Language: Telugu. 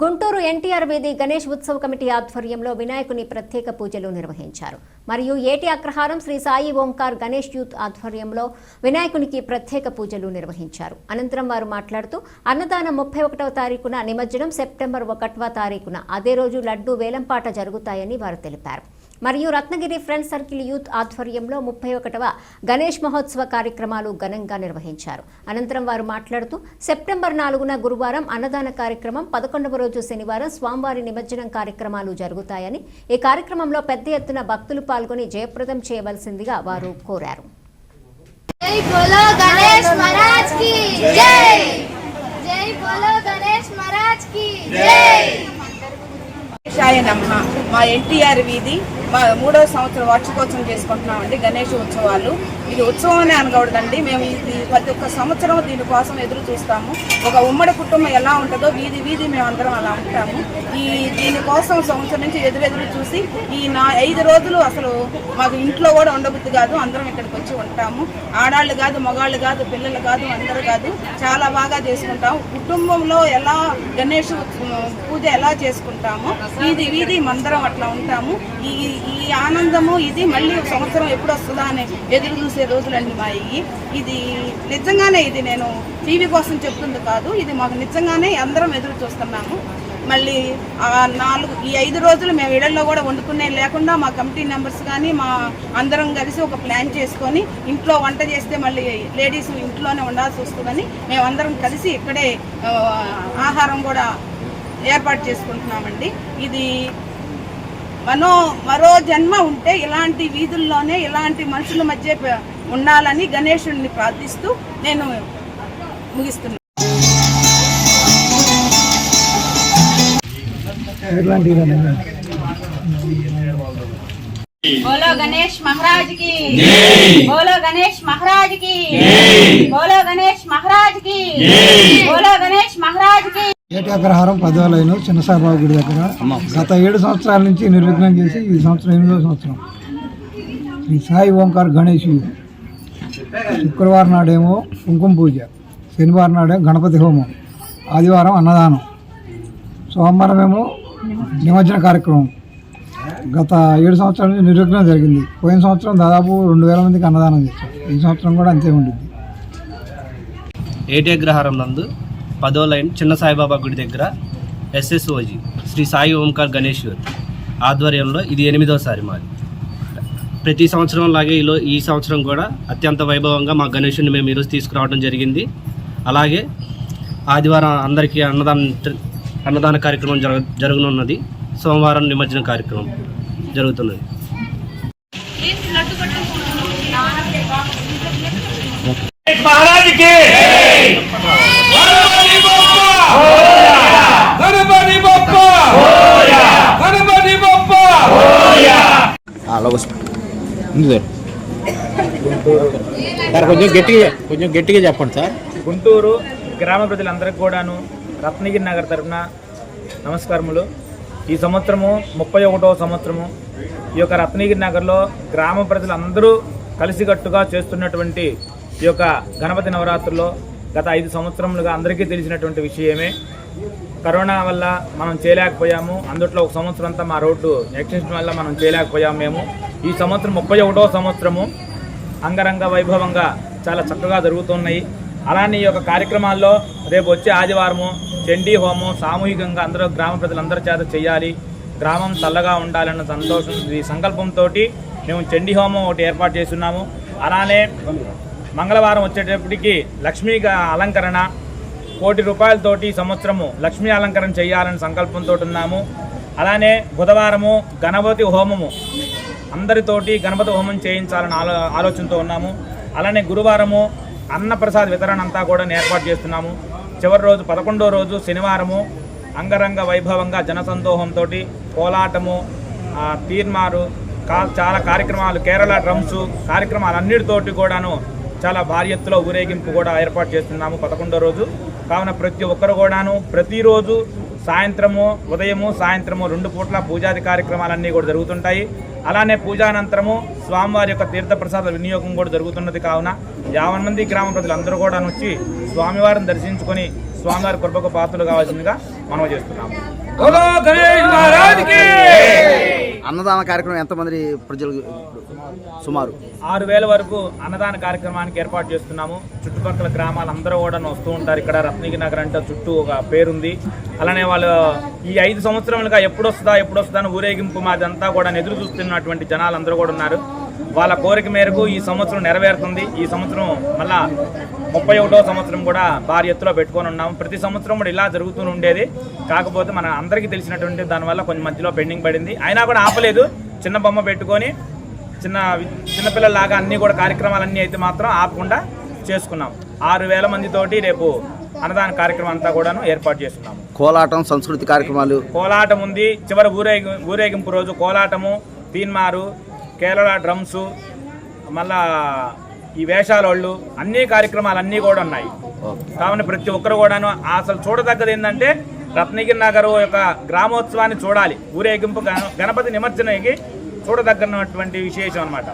గుంటూరు ఎన్టీఆర్ వీధి గణేష్ ఉత్సవ కమిటీ ఆధ్వర్యంలో వినాయకుని ప్రత్యేక పూజలు నిర్వహించారు. మరియు ఏటి అగ్రహారం శ్రీ సాయి ఓంకార్ గణేష్ యూత్ ఆధ్వర్యంలో వినాయకునికి ప్రత్యేక పూజలు నిర్వహించారు. అనంతరం వారు మాట్లాడుతూ అన్నదానం ముప్పై ఒకటవ తారీఖున నిమజ్జనం సెప్టెంబర్ ఒకటవ తారీఖున అదే రోజు లడ్డూ వేలంపాట జరుగుతాయని వారు తెలిపారు. మరియు రత్నగిరి ఫ్రెండ్స్ సర్కిల్ యూత్ ఆధ్వర్యంలో ముప్పై ఒకటవ గణేష్ మహోత్సవ కార్యక్రమాలు ఘనంగా నిర్వహించారు. అనంతరం వారు మాట్లాడుతూ సెప్టెంబర్ నాలుగున గురువారం అన్నదాన కార్యక్రమం పదకొండవ రోజు శనివారం స్వామివారి నిమజ్జనం కార్యక్రమాలు జరుగుతాయని ఈ కార్యక్రమంలో పెద్ద ఎత్తున భక్తులు పాల్గొని జయప్రదం చేయవలసిందిగా వారు కోరారు. మా ఎన్టీఆర్ వీధి మూడో సంవత్సరం వార్షికోత్సవం చేసుకుంటున్నామండి గణేష్ ఉత్సవాలు. ఇది ఉత్సవమే అనే అనకూడదండి. మేము ఇది ప్రతి ఒక్క సంవత్సరం దీనికోసం ఎదురు చూస్తాము. ఒక ఉమ్మడి కుటుంబం ఎలా ఉంటుందో వీధి వీధి మేము అందరం అలా ఉంటాము. ఈ దీనికోసం సంవత్సరం నుంచి ఎదురెదురు చూసి ఈ నా ఐదు రోజులు అసలు మాకు ఇంట్లో కూడా ఉండబుద్ది కాదు. అందరం ఇక్కడికి వచ్చి ఉంటాము. ఆడాళ్ళు కాదు మగాళ్ళు కాదు పిల్లలు కాదు అందరూ కాదు. చాలా బాగా చేసుకుంటాము. కుటుంబంలో ఎలా గణేష్ పూజ ఎలా చేసుకుంటాము వీధి వీధి మందరం అట్లా ఉంటాము. ఈ ఈ ఆనందము ఇది మళ్ళీ సంవత్సరం ఎప్పుడు వస్తుందా అని ఎదురు చూసే రోజులండి మా ఇవి ఇది నిజంగానే ఇది నేను టీవీ కోసం చెప్తుంది కాదు ఇది మాకు నిజంగానే అందరం ఎదురు చూస్తున్నాము. మళ్ళీ ఆ నాలుగు ఈ ఐదు రోజులు మేము ఇళ్ళలో కూడా వండుకునే లేకుండా మా కమిటీ మెంబర్స్ కానీ మా అందరం కలిసి ఒక ప్లాన్ చేసుకొని ఇంట్లో వంట చేస్తే మళ్ళీ లేడీస్ ఇంట్లోనే ఉండాల్సి వస్తుందని మేము అందరం కలిసి ఇక్కడే ఆహారం కూడా ఏర్పాటు చేసుకుంటున్నామండి. ఇది మనో మరో జన్మ ఉంటే ఇలాంటి వీధుల్లోనే ఇలాంటి మనుషుల మధ్య ఉండాలని గణేశుడిని ప్రార్థిస్తూ నేను ముగిస్తున్నాను బోలో గణేష్ మహారాజ్కి బోలో గణేష్ మహారాజ్కి బోలో గణేష్ మహారాజ్కి బోలో గణేష్ మహారాజ్కి ఏటాగ్రహారం పదవాలయం చిన్నసాయిబాబు గుడి దగ్గర గత ఏడు సంవత్సరాల నుంచి నిర్విఘ్నం చేసి ఈ సంవత్సరం ఎనిమిదో సంవత్సరం. శ్రీ సాయి ఓంకార్ గణేష్ శుక్రవారం నాడేమో కుంకుమ పూజ. శనివారం నాడేమో గణపతి హోమం. ఆదివారం అన్నదానం. సోమవారం ఏమో నిమజ్జన కార్యక్రమం. గత ఏడు సంవత్సరాల నుంచి నిరుగ్నం జరిగింది. పోయిన సంవత్సరం దాదాపు రెండు వేల మందికి అన్నదానం చేశాం. ఈ సంవత్సరం కూడా అంతే ఉండింది. ఏటి అగ్రహారం నందు పదో లైన్ చిన్న సాయిబాబా గుడి దగ్గర ఎస్ఎస్ఓజీ శ్రీ సాయి ఓంకార్ గణేశ్వర్ ఆధ్వర్యంలో ఇది ఎనిమిదోసారి మాది. ప్రతి సంవత్సరం లాగే ఈలో ఈ సంవత్సరం కూడా అత్యంత వైభవంగా మా గణేషుని మేము ఈరోజు తీసుకురావడం జరిగింది. అలాగే ఆదివారం అందరికీ అన్నదానం అన్నదాన కార్యక్రమం జరగ జరగనున్నది. సోమవారం నిమజ్జన కార్యక్రమం జరుగుతున్నది. ఉంది. సార్ సార్ కొంచెం గట్టిగా కొంచెం గట్టిగా చెప్పండి సార్. గుంటూరు గ్రామ ప్రజలందరికీ కూడాను రత్నగిరి నగర్ తరఫున నమస్కారములు. ఈ సంవత్సరము ముప్పై ఒకటవ సంవత్సరము ఈ యొక్క రత్నగిరి నగర్లో గ్రామ ప్రజలందరూ కలిసికట్టుగా చేస్తున్నటువంటి ఈ యొక్క గణపతి నవరాత్రుల్లో గత ఐదు సంవత్సరములుగా అందరికీ తెలిసినటువంటి విషయమే. కరోనా వల్ల మనం చేయలేకపోయాము. అందుట్లో ఒక సంవత్సరం అంతా మా రోడ్డు ఎక్స్టెన్షన్ వల్ల మనం చేయలేకపోయాము మేము. ఈ సంవత్సరం ముప్పై ఒకటవ సంవత్సరము అంగరంగ వైభవంగా చాలా చక్కగా జరుగుతున్నాయి. అలానే ఈ యొక్క కార్యక్రమాల్లో రేపు వచ్చే ఆదివారము చండీ హోమం సామూహికంగా అందరూ గ్రామ ప్రజలందరి చేత చేయాలి. గ్రామం చల్లగా ఉండాలన్న సంతోషం ఈ సంకల్పంతో మేము చండీ హోమం ఒకటి ఏర్పాటు చేస్తున్నాము. అలానే మంగళవారం వచ్చేటప్పటికి లక్ష్మీ అలంకరణ కోటి రూపాయలతోటి ఈ సంవత్సరము లక్ష్మీ అలంకరణ చేయాలని సంకల్పంతో ఉన్నాము. అలానే బుధవారము గణపతి హోమము అందరితోటి గణపతి హోమం చేయించాలని ఆలో ఆలోచనతో ఉన్నాము. అలానే గురువారము అన్నప్రసాద్ వితరణ అంతా కూడా ఏర్పాటు చేస్తున్నాము. చివరి రోజు పదకొండో రోజు శనివారము అంగరంగ వైభవంగా జనసందోహంతో కోలాటము తీర్మారు కా చాలా కార్యక్రమాలు కేరళ డ్రమ్స్ కార్యక్రమాలన్నిటితోటి కూడాను చాలా భారీ ఎత్తులో ఊరేగింపు కూడా ఏర్పాటు చేస్తున్నాము పదకొండో రోజు. కావున ప్రతి ఒక్కరు కూడాను ప్రతిరోజు సాయంత్రము ఉదయము సాయంత్రము రెండు పూట్ల పూజాది కార్యక్రమాలన్నీ కూడా జరుగుతుంటాయి. అలానే పూజానంతరము స్వామివారి యొక్క తీర్థప్రసాద వినియోగం కూడా జరుగుతున్నది కావున యావన్ మంది గ్రామ ప్రజలందరూ కూడా వచ్చి స్వామివారిని దర్శించుకొని స్వామివారి కృపకు పాత్రలు కావాల్సిందిగా మనం చేస్తున్నాము. అన్నదాన కార్యక్రమం ఎంతమంది ప్రజలు సుమారు? ఆరు వేల వరకు అన్నదాన కార్యక్రమానికి ఏర్పాటు చేస్తున్నాము. చుట్టుపక్కల గ్రామాలందరూ కూడా వస్తూ ఉంటారు. ఇక్కడ రత్నగిరి నగర్ అంటే చుట్టూ ఒక పేరుంది. అలానే వాళ్ళు ఈ ఐదు సంవత్సరాలుగా ఎప్పుడొస్తుందా ఎప్పుడొస్తుందా అని ఊరేగింపు మాదంతా కూడా ఎదురు చూస్తున్నటువంటి జనాలు అందరూ కూడా ఉన్నారు. వాళ్ళ కోరిక మేరకు ఈ సంవత్సరం నెరవేరుతుంది. ఈ సంవత్సరం మళ్ళా ముప్పై ఒకటో సంవత్సరం కూడా భారీ ఎత్తులో పెట్టుకొని ఉన్నాము ప్రతి సంవత్సరం కూడా ఇలా జరుగుతూ ఉండేది. కాకపోతే మన అందరికీ తెలిసినటువంటి దానివల్ల కొంచెం మధ్యలో పెండింగ్ పడింది. అయినా కూడా ఆపలేదు. చిన్న బొమ్మ పెట్టుకొని చిన్న చిన్నపిల్లలాగా అన్ని కూడా కార్యక్రమాలన్నీ అయితే మాత్రం ఆపకుండా చేసుకున్నాం. ఆరు వేల మందితోటి రేపు అన్నదాన కార్యక్రమం అంతా కూడాను ఏర్పాటు చేస్తున్నాము కోలాటం సంస్కృతి కార్యక్రమాలు. కోలాటం ఉంది. చివరి ఊరేగి ఊరేగింపు రోజు కోలాటము తీన్మారు కేరళ డ్రమ్స్ మళ్ళా ఈ వేషాలోళ్ళు అన్ని కార్యక్రమాలు అన్నీ కూడా ఉన్నాయి. కావున ప్రతి ఒక్కరు కూడాను అసలు చూడదగ్గది ఏంటంటే రత్నగిరి నగర్ యొక్క గ్రామోత్సవాన్ని చూడాలి. ఊరేగింపు గణ- గణపతి నిమజ్జనకి చూడదగ్గనటువంటి విశేషం అన్నమాట.